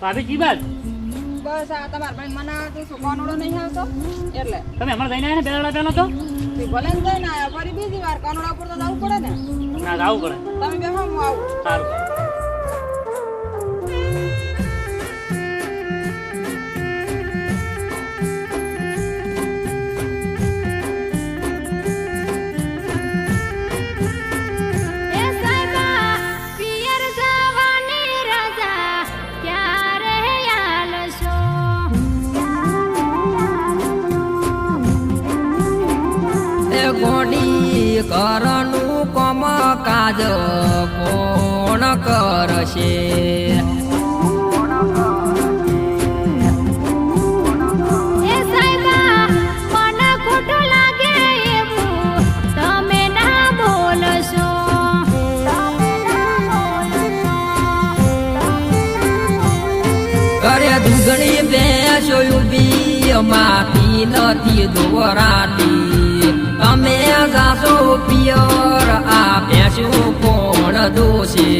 ભાભી જી બાત બસ આ તમારા ભાઈ મને તો શું નહીં આવતો. એટલે. તમે હમણાં જઈને આવ્યા ને બે દાડા તો? તે ભલે ને જઈને આવ્યા ફરી બીજી વાર કાનુડા પર તો જવું પડે ને. ના જવું પડે. તમે બેહો હું આવું. સારું. એ ગોડી કરનું કોમ કાજ કોણ કરશે? દૂધણી બેસો ઊભી માફી નથી દોરાતી. કોણ દોશે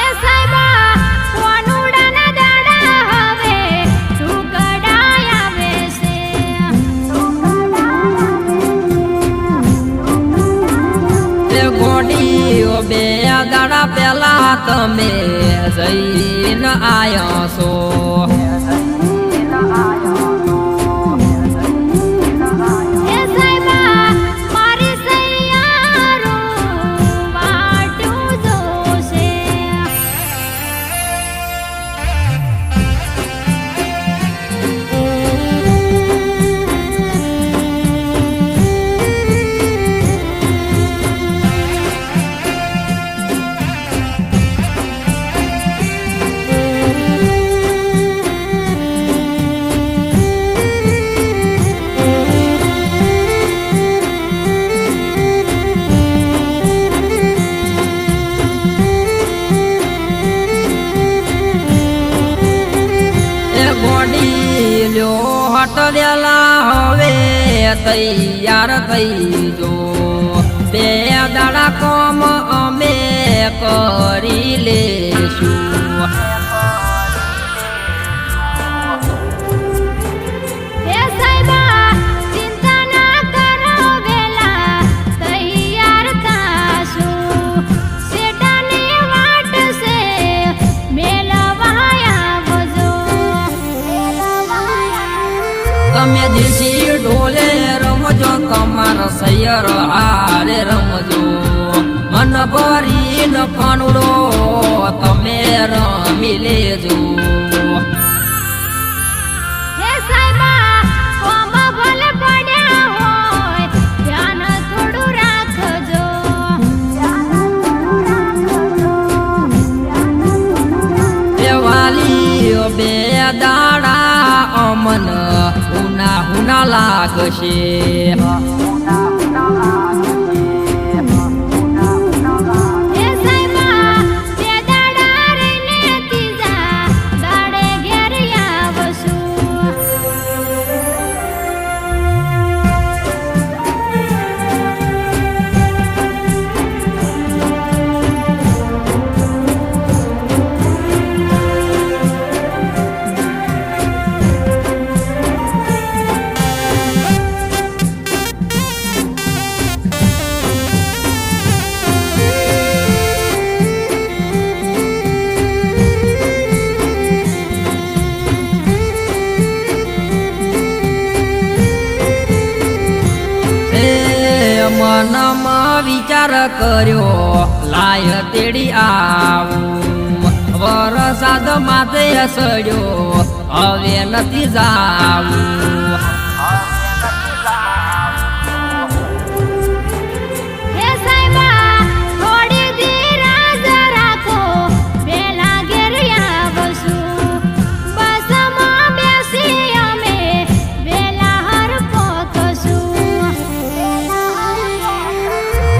એ સાહેબા કોનુડાના દાડા હવે ટુકડાય આવે છે. એ ગોડી બે દાડા પેલા તમે જઈને આયા છો. હટલેલા હવે તૈયાર થઈ બે દાડા કોમ અમે કરી લેશું. તમારા સૈયર હારે રમજો. મન ભરી ન કાનુડો તમે રમી લેજો. બે દાડા અમન ઉના હુના લાગશે. મનમાં વિચાર કર્યો લાય તેડી આવું. વરસાદ માથે સડ્યો હવે નથી જાવું.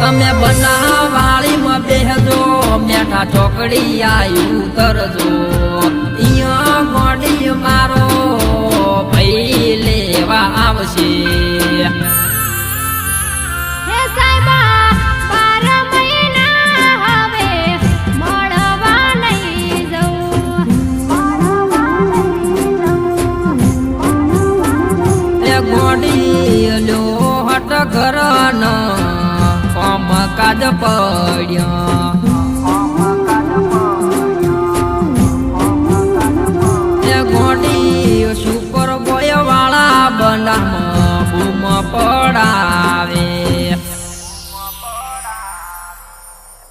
તમે બનાવાળીમાં બેહજો મેઠા ઠોકડી આયું તરજો અહીંયા ગોડી મારો ભાઈ લેવા આવશે. ઘર ના કાદ પડ્યા.